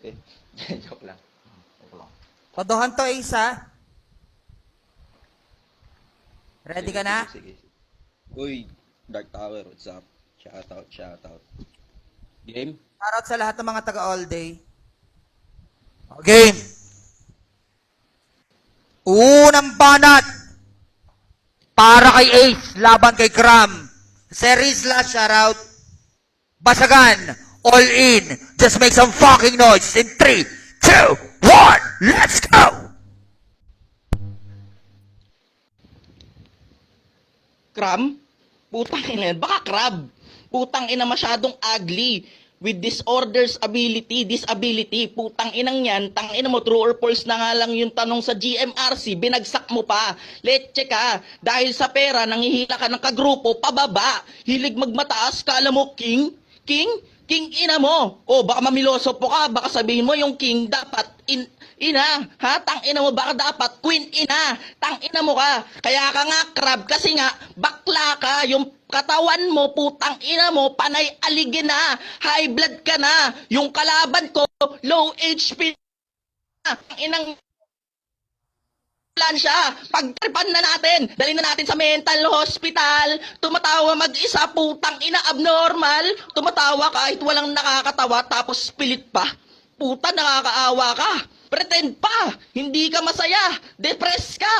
eh. Joke lang. Joke lang. To, ha? Ready ka na? Sige, sige. Uy, Dark Tower, what's up? Shout out, shout out. Game? Shoutout sa lahat ng mga taga all day. Game! Unang banat! Para kay Ace, laban kay Kram. Series last shoutout. Basagan, all in. Just make some fucking noise in 3, 2, 1, let's go! Cram? Putang ina. Baka crab. Putang ina masyadong ugly. With disorders ability, disability, putang inang yan, tang ina mo, true or false na nga lang yung tanong sa GMRC, binagsak mo pa. Let's ka. Dahil sa pera, nangihila ka ng kagrupo, pababa. Hilig magmataas, kala mo king? King? King ina mo. O, baka mamiloso po ka, baka sabihin mo yung king dapat in, ina, ha? Tang ina mo, baka dapat queen ina. Tang ina mo ka. Kaya ka nga crab kasi nga bakla ka. Yung katawan mo, putang ina mo, panay aligin na. High blood ka na. Yung kalaban ko, low HP na. Ang inang plan siya. Pagtripan na natin. Dali na natin sa mental hospital. Tumatawa mag-isa, putang ina, abnormal. Tumatawa kahit walang nakakatawa, tapos pilit pa. Puta, nakakaawa ka. Pretend pa. Hindi ka masaya. Depressed ka.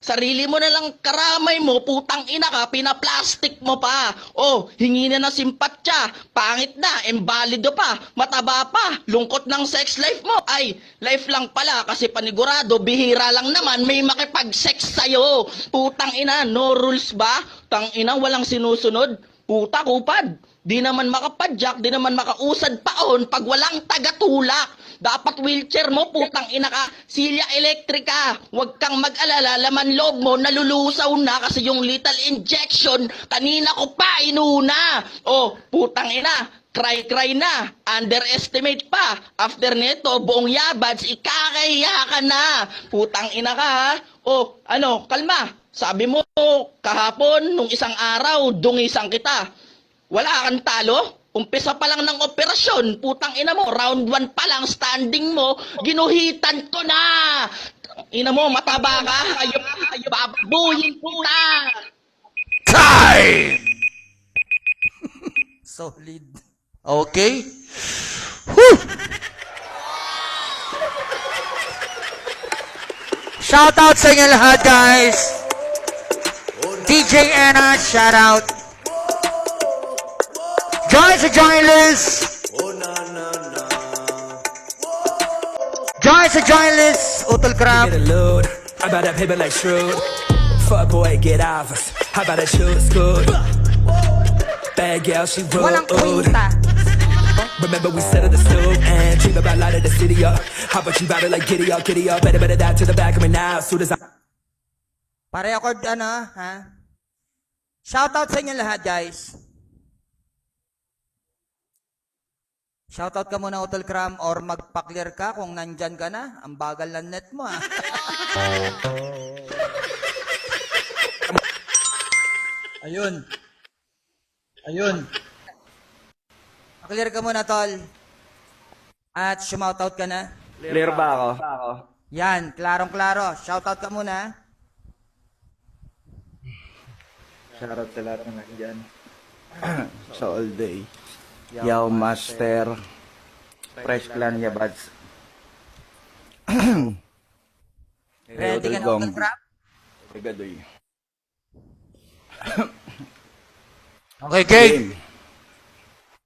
Sarili mo na lang karamay mo, putang ina ka, pinaplastic mo pa. Oh, hingi na ng simpatsya, pangit na, embalido pa, mataba pa, lungkot ng sex life mo. Ay, life lang pala kasi panigurado, bihira lang naman, may makipag-sex sa'yo. Putang ina, no rules ba? Tang ina, walang sinusunod. Puta, kupad. Di naman makapadyak, di naman makausad paon pag walang tagatulak. Dapat wheelchair mo, putang ina ka, silya elektrika. Huwag kang mag-alala, laman loob mo, nalulusaw na kasi yung lethal injection, kanina ko pa inuna. Oh, putang ina, cry-cry na, underestimate pa. After nito, buong yabads, ikakahiya ka na. Putang ina ka ha. Oh, ano, kalma. Sabi mo, kahapon, nung isang araw, dungisang kita. Wala kang talo? Umpisa pa lang ng operasyon, putang ina mo, round 1 pa lang, standing mo, ginuhitan ko na! Ina mo, mataba ka, kayo, kayo, bababuyin kita! Time! Solid. Okay? Whew! Shout out sa inyo lahat, guys. DJ Anna, shout out. Join sa join list. Join sa join list. Utol Crab. Get a load. I about that paper like shrewd. Fuck boy, get off us. How about that shoot good? Bad girl, she rude. Remember we settled the stoop and dream about lighting the city up. How about you bout it like giddy up, giddy up? Better, better die to the back of me now. Soon as I. Pare-record ano, ha? Shout out sa inyo lahat, guys. Shout out ka muna, Utol Cram, or magpa-clear ka kung nandyan ka na. Ang bagal ng net mo, ha? Ayun. Ayun. Clear ka muna, Tol. At shumoutout ka na. Clear ba ako? Yan, klarong-klaro. Shoutout ka muna. Shoutout sa lahat ng nandyan. sa all day. Yaw Master. Fresh Clan Yabads. Ready ka na, Utol Cram? Regadoy. Okay, game.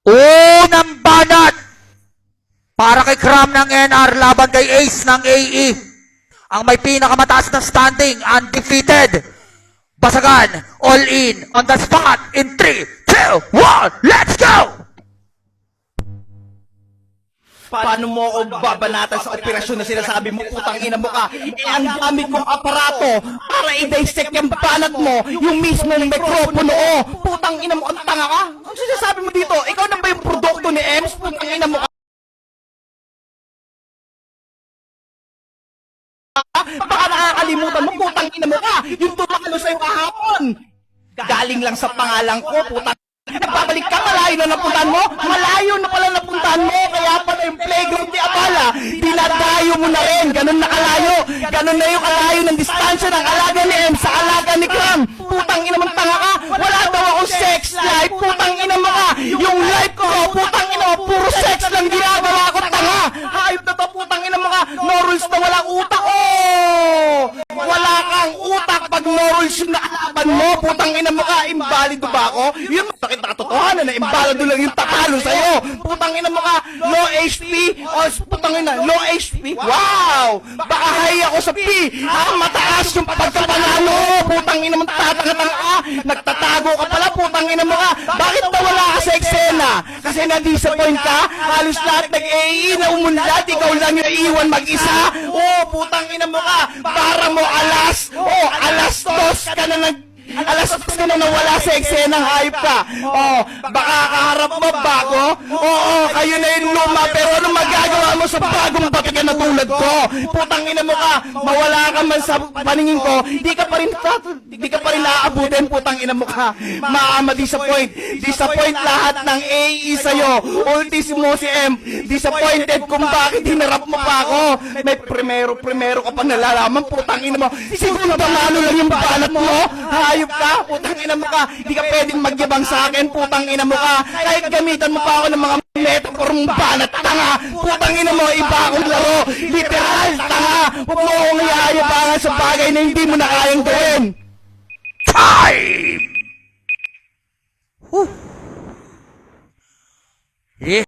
Unang banat para kay Cram ng NR laban kay Ace ng AE. Ang may pinakamataas na standing, undefeated. Basagan, all in, on the spot, in 3, 2, 1, let's go! Paano mo ako babanatan sa operasyon na sinasabi mo, putang ina mo ka? Eh, ang gamit kong aparato para i-dissect yung banat mo, yung mismong mikropono, oh. Putang ina mo, ang tanga ka? Ang sinasabi mo dito? Ikaw na ba yung produkto ni Ems? Putang ina mo ka? Baka nakakalimutan mo, putang ina mo ka! Yung tulak ko sa'yo kahapon! Galing lang sa pangalan ko, putang Nagbabalik ka, malayo na napuntahan mo. Malayo na pala napuntahan mo. Kaya pala yung playground ni Abala, dinadayo mo na rin. Ganun na kalayo. Ganun na yung kalayo ng distansya ng alaga ni M sa alaga ni Cram. Putang ina mong tanga ka. Wala daw akong sex life. Putang ina mo ka. Yung life ko, putang ina mo, puro sex lang ginagawa ko, tanga. Hayop na to, putang ina mo ka. No rules na walang utak. Oh! Wala kang utak pag no rules yung nakalaban mo. Putang ina mo ka. Imbalido ba ako? Yun, bakit nakatotohanan na imbalido lang yung tatalo sa'yo. Putang ina mo ka. Low HP. O, putang ina, low HP. Wow! Baka high ako sa P. Ha? Mataas yung pagkapanalo. Putang ina mo, tatanga-tanga ka. Nagtatago ka pala, putang ina mo ka. Bakit nawala ka sa eksena? Kasi na-disappoint ka? Halos lahat nag-AE na umunlad. Ikaw lang yung iwan mag-isa. Oh, putang ina mo ka. Para mo alas. Oh, alas dos ka na nag Alas ka na nawala sa eksenang hype ka. Oh, baka kaharap mo bago? Oo, kayo na yung luma, pero ano magagawa mo sa bagong batikan na tulad ko? Putang ina mo ka, mawala ka man sa paningin ko, di ka pa rin di ka pa rin naaabutin, putang ina mo ka. Maama disappoint. Disappoint lahat ng AE sa'yo. Ultimo si M. Disappointed kung bakit hinarap mo pa ako. May primero-primero ka pa nalalaman, putang ina mo. Siguro malo lang yung balat mo. Hayop ka, putang ina mo ka. Di ka pwedeng magyabang sa akin, putang ina mo ka. Kahit gamitan mo pa ako ng mga metaphor mong banat, tanga. Putang ina mo, iba akong laro. Literal, tanga. Huwag mo akong iayabangan sa bagay na hindi mo na kayang gawin. Time! Whew. Yeah.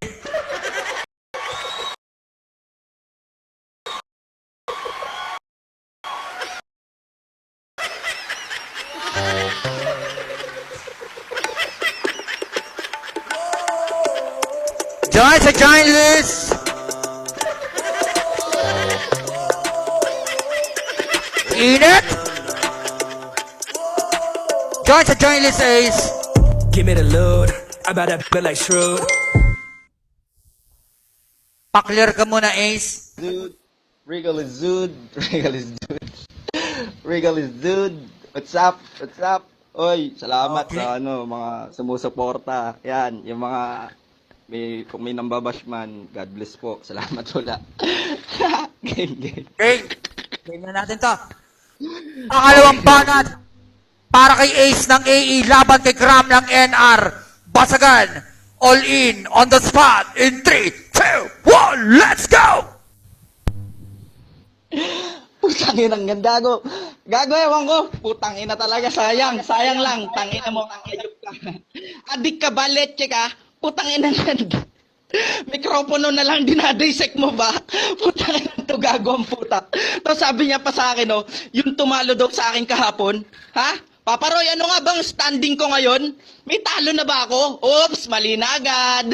Join sa join list! Init! Join sa join list, Ace! Give me the load. I'm about to feel like Shrew. Paklear ka muna, Ace. dude. Regal is dude. Regal is dude. Regal is dude. What's up? What's up? Oy, salamat Okay. sa ano, mga sumusuporta. Yan, yung mga may kung may nambabash man, God bless po. Salamat wala. game, game. Okay. Game na natin to. Pangalawang banat para kay Ace ng AE laban kay Gram ng NR. Basagan. All in on the spot in 3, 2, 1, let's go! Putang ina ng gago. Gago ewan ko. Putang ina talaga. Sayang. Sayang lang. Tangina mo. Ayop ka. Adik ka ba? Leche ka? Putang ina yan. Mikropono na lang dinadisek mo ba? Putang ina to gago ang puta. Tapos sabi niya pa sa akin, oh, yung tumalo daw sa akin kahapon. Ha? Paparoy, ano nga bang standing ko ngayon? May talo na ba ako? Oops, mali na agad.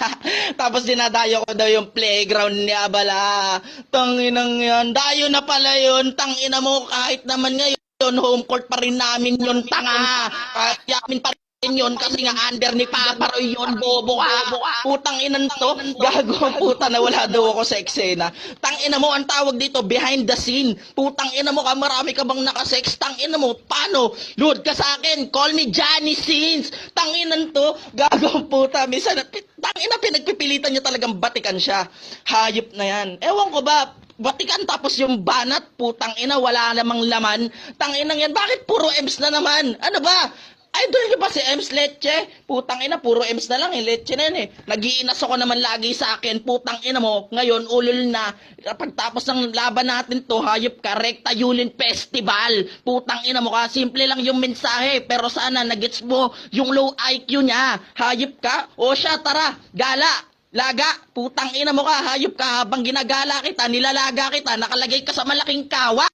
Tapos dinadayo ko daw yung playground ni Abala. Tanginang yan. Dayo na pala yun. Tangina mo kahit naman ngayon. Home court pa rin namin yun, tanga. Kahit yamin pa rin yun kasi nga under ni Papa Roy yun, bobo ka. Putang inan to, gago ang puta na wala daw ako sa eksena. Tang ina mo, ang tawag dito, behind the scene. Putang ina mo ka, marami ka bang nakasex? Tang ina mo, paano? Load ka sa akin, call me Johnny Sins. Tang inan to, gago ang puta. Minsan, tang ina, pinagpipilitan niya talagang batikan siya. Hayop na yan. Ewan ko ba, Batikan tapos yung banat, putang ina, wala namang laman. Tang inang yan, bakit puro M's na naman? Ano ba? Idol niyo ba si Ems Leche? Putang ina, puro Ems na lang eh. Leche na yan eh. Nagiinas ako naman lagi sa akin. Putang ina mo, ngayon ulol na. Pagtapos ng laban natin to, hayop ka, Rekta Yulin Festival. Putang ina mo ka, simple lang yung mensahe. Pero sana nagets mo yung low IQ niya. Hayop ka? O siya, tara, gala. Laga, putang ina mo ka, hayop ka habang ginagala kita, nilalaga kita, nakalagay ka sa malaking kawa.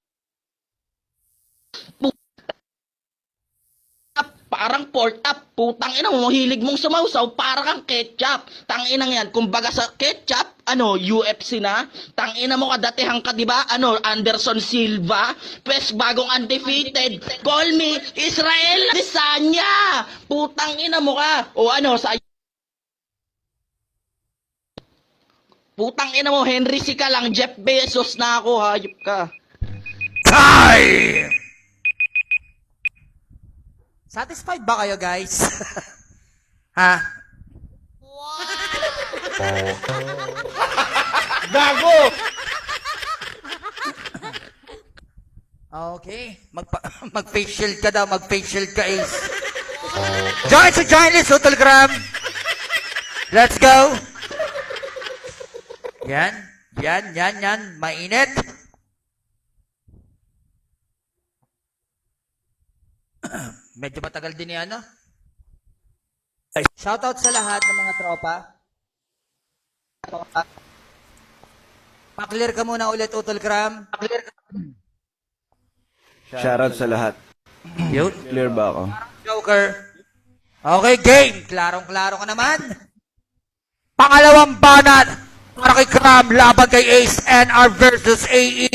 Parang pork up. Putang ina mo, hilig mong sumausaw, para kang ketchup. Tang inang yan, kumbaga sa ketchup, ano, UFC na. Tang ina mo kadatihan ka, di ba? Ano, Anderson Silva. Pes bagong undefeated. Call me Israel Desanya. Putang ina mo ka. O ano, sa Putang ina mo, Henry Sika lang, Jeff Bezos na ako, hayop ka. Time! Satisfied ba kayo, guys? Ha? Gago! Okay. Magpa- mag-face shield ka daw. Mag-face shield ka, Ace. Join sa join list, Telegram. Let's go. Yan. Yan, yan, yan. Mainit. Matagal din yan, no? Shoutout sa lahat ng mga tropa. Pa-clear ka muna ulit, Utolgram. Pa-clear ka. Shoutout sa lahat. Yun. Clear ba ako? Joker. Okay, game. Klarong-klaro ka naman. Pangalawang banat para kay Kram laban kay Ace NR versus AE.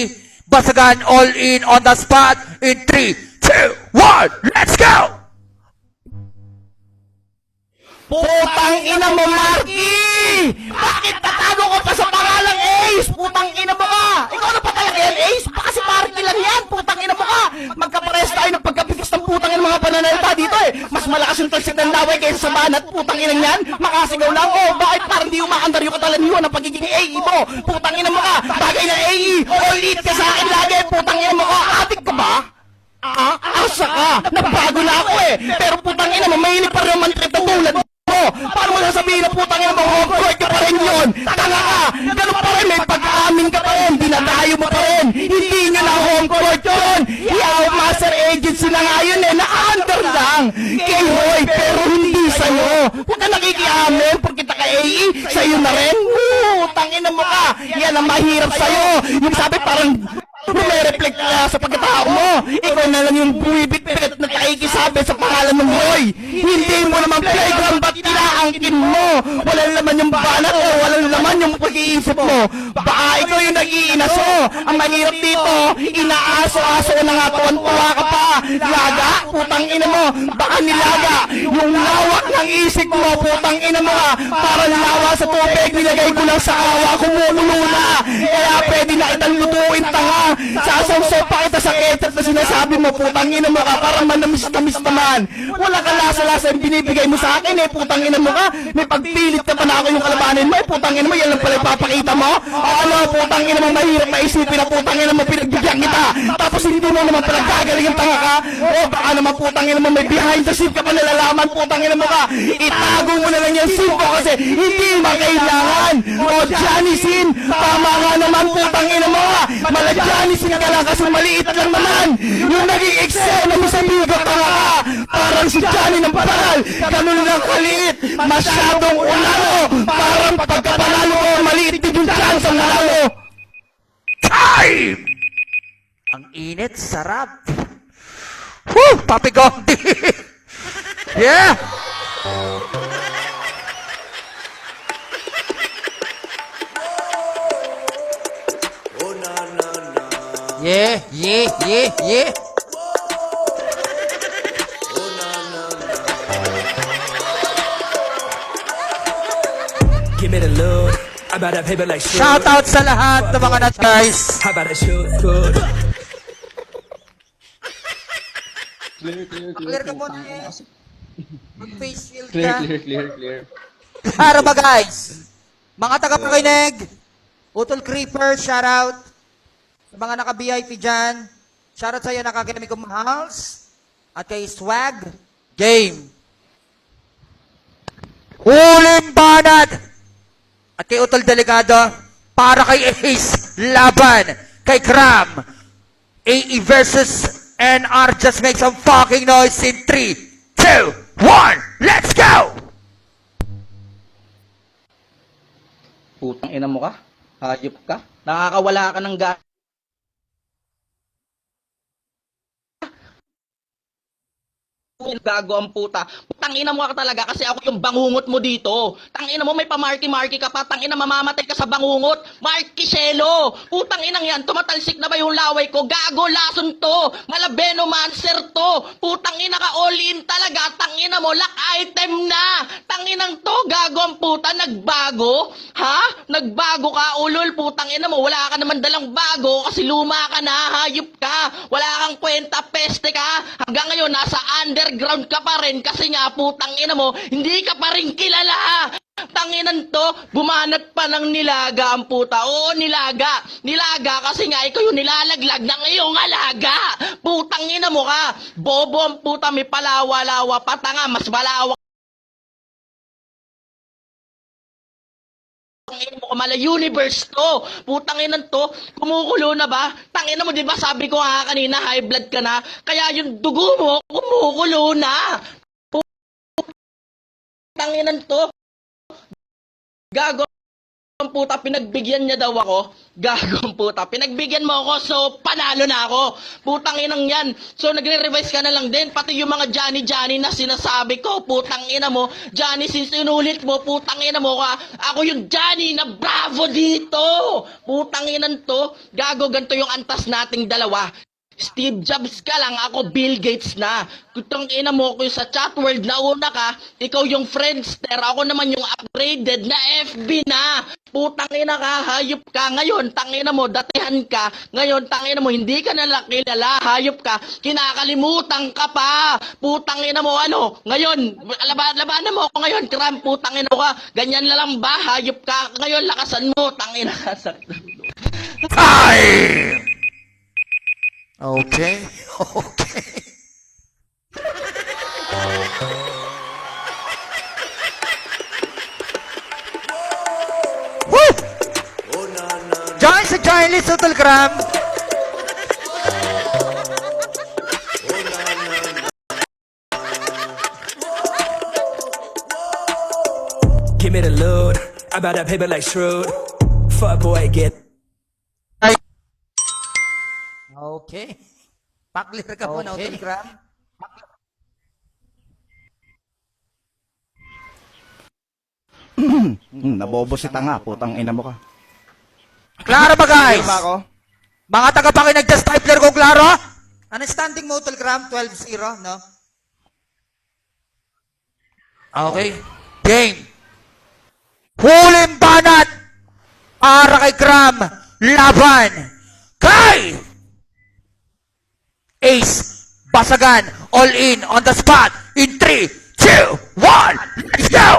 Basagan all in on the spot in 3, 2, 1, let's go! Putang ina mo, Marky! Bakit tatago ko pa sa pangalang Ace? Putang ina mo ka! Ikaw na pa talaga yan, Ace? Baka si Marky lang yan! Putang ina mo ka! Magkapares tayo ng pagkabigas ng putang ina mga pananalita dito eh! Mas malakas yung talsik ng laway kaysa sa banat, putang ina yan! Makasigaw lang, oh! Bakit parang di umaandar yung katalaniwan ng pagiging AE mo? Putang ina mo ka! Bagay na AE! All in ka sa akin lagi! Putang ina mo ka! Atik ka ba? Ah, asa ka! Nabago na ako eh! Pero putang ina mo, mahilig pa rin ang mantrip na tulad! Paano mo sasabihin na putang ina mo, hogwarts ka pa rin yun? Tanga ka! Ganun pa rin, may pag-aamin ka pa rin! Dinadayo mo pa rin! Hindi nyo na hogwarts yun! Yaw, Master Agency na nga yun eh! Naka-under lang! Kay Roy, pero hindi sa'yo! Huwag ka nakikiamin, pag kita kay AE, sa'yo na rin! Putang ina mo ka! Yan ang mahirap sa'yo! Yung sabi parang Rume-reflect ka sa pagkatao mo. Ikaw na lang yung buwibit-bit na nakikisabi sa pangalan ng Roy. Hindi mo naman playground ba't inaangkin mo? Walang laman yung banat o walang laman yung pag-iisip mo. Baka ikaw yung nag-iinaso. Ang mahirap dito, inaaso-aso na nga tuwan-tuwa ka pa. Laga, putang ina mo. Baka nilaga. Yung lawak ng isip mo, putang ina mo ka. Para lawa sa tubig, nilagay ko lang sa awa, kumukulo na. Kaya pwede na itang lutuin tanga. Sasawsaw pa kita sa ketchup na sinasabi mo, putang ina mo ka, parang manamis-tamis naman. Wala ka lasa-lasa yung binibigay mo sa akin eh, putang ina mo ka. May pagpilit ka pa na ako yung kalabanin mo eh, putang ina mo, yan lang pala ipapakita mo. O ano, putang ina mo, mahirap maisipin na putang ina mo, pinagbigyan kita. Tapos hindi mo naman pala gagaling ang tanga ka. O baka naman putang ina mo, may behind the scene ka pa nalalaman, putang ina mo ka. Itago mo na lang yung ko kasi hindi makailangan. O Johnny Sin, tama nga naman putang ina mo ka. Mala Johnny Sin ka lang kasi maliit lang naman. Yung naging eksena mo sa bigo tanga ka. Parang si Johnny ng paral. Ganun lang kaliit. Masyadong ularo. Parang pagkapanalo ko, maliit din yung chance ang nanalo. Time! Ang init, sarap. Woo! Papi Gondi! yeah! Yeah, yeah, yeah, yeah. Give me the look. Like shit. Shoutout sa lahat ng mga nat guys. How about that shoot good? Clear ka shield Clear, clear, clear, clear. Para ba guys? Mga taga-pakinig, Utol Creeper, shoutout. Sa mga naka-VIP dyan, shoutout sa iyo nakakinamig kong mahals. At kay Swag, game. Huling banat! At kay Utol Delegado, para kay Ace, laban. Kay Kram, AE versus NR, just make some fucking noise in 3, 2, 1, let's go! Putang ina mo ka. Hayop ka. Nakakawala ka ng ga... Gago ang puta. Tangina mo ka talaga kasi ako yung bangungot mo dito. Tangina mo may pamarky-marky ka pa. Tangina mamamatay ka sa bangungot. Marky Shelo. Putang inang yan. Tumatalsik na ba yung laway ko? Gago lason to. Malabeno manser to. Putang ina ka all in talaga. Tangina mo lock item na. Tanginang to. Gago ang puta. Nagbago? Ha? Nagbago ka ulol. Putang ina mo. Wala ka naman dalang bago kasi luma ka na. Hayop ka. Wala kang kwenta. Peste ka. Hanggang ngayon nasa under underground ka pa rin kasi nga putang ina mo, hindi ka pa rin kilala. Tanginan to, bumanat pa ng nilaga ang puta. Oo, nilaga. Nilaga kasi nga ikaw yung nilalaglag ng iyong alaga. Putang ina mo ka. Bobo ang puta, may palawa-lawa pa. Tanga, mas malawak ang ina mo kamala universe to. Putang ina to, kumukulo na ba? Tangina mo, di ba sabi ko nga kanina, high blood ka na. Kaya yung dugo mo, kumukulo na. Putang ina to. Gago ang puta, pinagbigyan niya daw ako. Gago ang puta, pinagbigyan mo ako, so panalo na ako. Putang inang yan. So nagre-revise ka na lang din, pati yung mga Johnny-Johnny na sinasabi ko, putang ina mo, Johnny, since inulit mo, putang ina mo ka, ako yung Johnny na bravo dito. Putang inan to, gago ganito yung antas nating dalawa. Steve Jobs ka lang, ako Bill Gates na. Kutang ina mo ko sa chat world na una ka, ikaw yung Friendster, ako naman yung upgraded na FB na. Putang ina ka, hayop ka. Ngayon, tangina mo, datihan ka. Ngayon, tangina mo, hindi ka na kilala, hayop ka. Kinakalimutan ka pa. Putang ina mo, ano? Ngayon, laban, labanan mo ako ngayon, kram, putang ina mo ka. Ganyan na lang ba, hayop ka. Ngayon, lakasan mo, tangina ka. Time! Okay, okay. Woo! Join sa join list sa Telegram. Give me the load. I buy that paper like Shrewd. Fuck boy, get Okay. Paklir ka muna, okay. Telegram. Hmm, nabobo si tanga, putang ina mo ka. Klaro ba guys? Ba ako? Mga tagapakinig sa stapler ko, klaro? Ano standing mo, Telegram? 12-0, no? Okay. Game. Huling banat para kay Gram. Laban kay Ace. Basagan. All in on the spot. In 3, 2, 1. Let's go!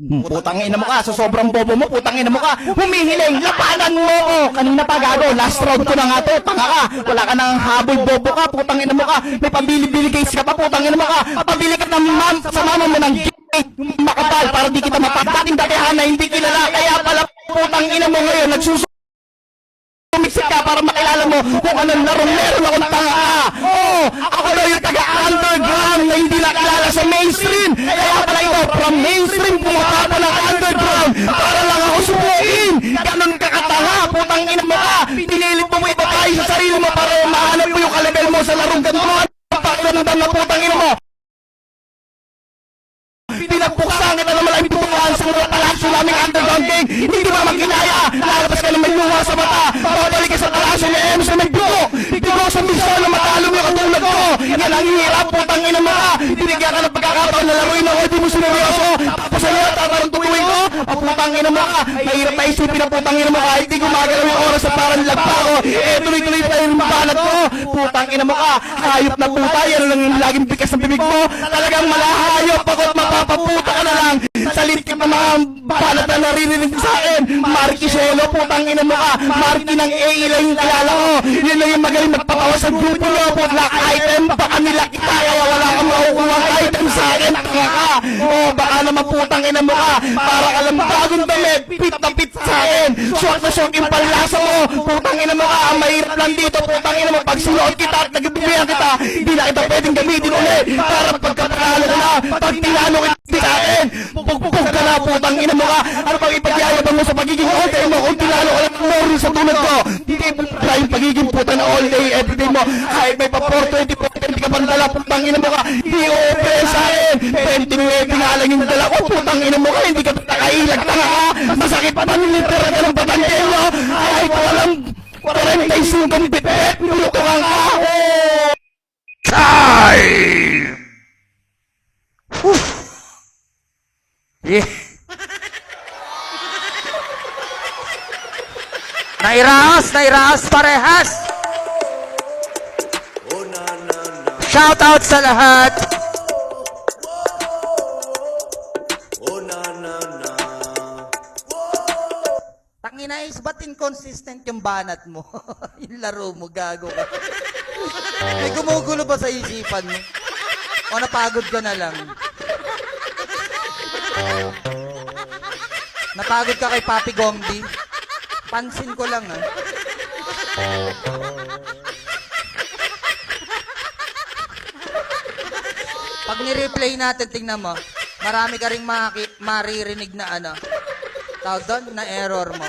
Hmm, Putang ina mo ka, sa sobrang bobo mo, putang ina mo ka, humihiling, labanan mo ko. Kanina pa gago, last round ko na nga to, tanga ka, wala ka nang habol bobo ka, putang ina mo ka, may pambili-bili case ka pa, putang ina mo ka, pabili ka ng mam, sa mama mo ng makapal, para di kita mapagdating datihan na hindi kilala, kaya pala putang ina mo ngayon, nagsusunod Tumiksik ka para makilala mo kung anong larong meron akong tanga. Oo, ako daw yung taga-underground na hindi nakilala sa mainstream. Kaya pala ito, from mainstream pumunta pa ng underground para lang ako subukin. Ganon ka katanga, putang ina mo ka. Pinilit mo mo ipapay sa sarili mo para mahanap mo yung kalibel mo sa larong ganito. Hindi ba magkinaya? Lalabas ka ng may luha sa mata. Babalik ka sa palasyo ni Ems na may dugo. Misyon na matalo mo katulad ko. Yan ang hirap, putang ina mo ka. Binigyan ka ng pagkakataon na laruin ako, di mo sineryoso. Tapos ano, tatarang tutuloy ko. O putang ina mo ka. Mahirap pa isipin na putang ina mo ka. Hindi gumagalaw yung oras sa parang lagpa ko. Eh, tuloy-tuloy pa yung banat ko. Putang ina mo. Hayop na puta. Yan lang yung laging bikas ng bibig mo. Talagang malahayop ako at mapapaputa ka na lang. Salit ka pa mga banat na naririnig sa akin. Marky Solo, putang ina mo ka. Marky ng AA lang yung kilala ko. Yun lang yung magaling magpatawa sa grupo nyo. Putla item, baka nila kita. Kaya wala kang makukuha item sa akin. Tanga ka. O, baka naman putang ina mo ka. Para ka lang bagong damit. Pit na pit sa akin. Short na short yung panlasa mo. Putang ina mo ka. Ang mahirap lang dito. Putang ina mo. Pag sinuot kita at nagbibiyan kita, hindi na kita pwedeng gamitin ulit. Para pagkatalo ka na. Pag tinalo kita sa akin, pugpug ka na. Putang ina mo. Ano pang ipagyayabang mo sa pagiging all day mo kung tinalo ka ng more sa tulad ko. Hindi pala yung pagiging puta na all day, everyday mo. Kahit may pa 420, 420 ka pang dala, putang ina mo ka. Hindi open sa akin. 29 nga lang yung dala ko, putang ina mo ka. Hindi ka nakailag tanga ka. Masakit pa man literal ka ng patanggel mo. Kahit walang 45 kang pipet, pinutukan ka. Oh! Time! Whew. Yeah. nairaos, nairaos parehas. Shoutout sa lahat! Tangina is, ba't inconsistent yung banat mo? yung laro mo, gago ka. May gumugulo ba sa isipan mo? O napagod ka na lang? Napagod ka kay Papi Gomdi? Pansin ko lang, ah. Pag ni-replay natin, tingnan mo, marami ka rin maki- maririnig na ano, tawag doon, na error mo.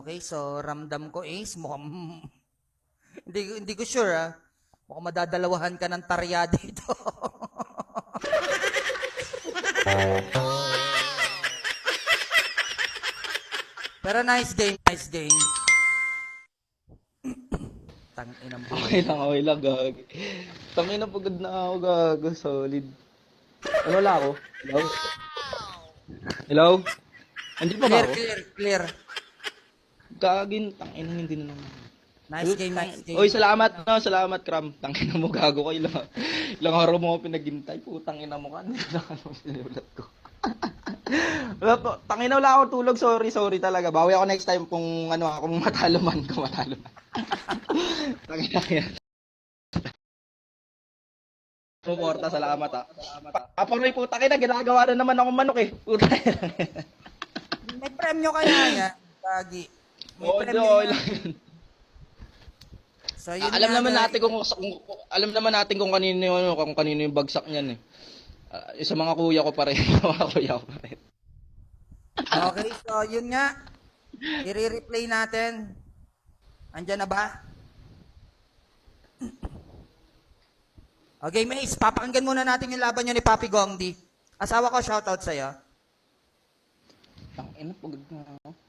Okay, so ramdam ko is mukhang hindi hindi ko sure ah. Mukhang madadalawahan ka ng tarya dito. Pero nice game, nice game. Tang inang buhay. Okay lang, okay lang, gag. Tangin na pagod na ako, gag. Solid. Ano wala ako? Hello? Hello? Andiyan pa ba Clear, ako? clear, clear. Gagin, tangin na hindi na naman. Nice game, nice game. Oy, salamat no, salamat Kram. Tangin na mo gago ko ilang ilang araw mo ako pinaghintay. Putang ina mo ka. Ano sinulat ko. tangin na wala ako tulog. Sorry, sorry talaga. Bawi ako next time kung ano, kung matalo man, kung matalo man. tangin na yan. Suporta, salamat ah. Paparoy puta kina, ginagawa na naman akong manok eh. Puta. May premyo kaya yan, Gagi. May Oo, premyo oh, yan. So, yun alam nga, naman guys. natin kung, kung alam naman natin kung kanino yung ano, kung kanino yung bagsak niyan eh. Ah, sa mga kuya ko pa rin, mga kuya ko pa rin. Okay, so yun nga. I-replay natin. Andyan na ba? Okay, Mace, papakinggan muna natin yung laban nyo ni Papi Gongdi. Asawa ko, shoutout sa'yo. Tang ina pagod na ako.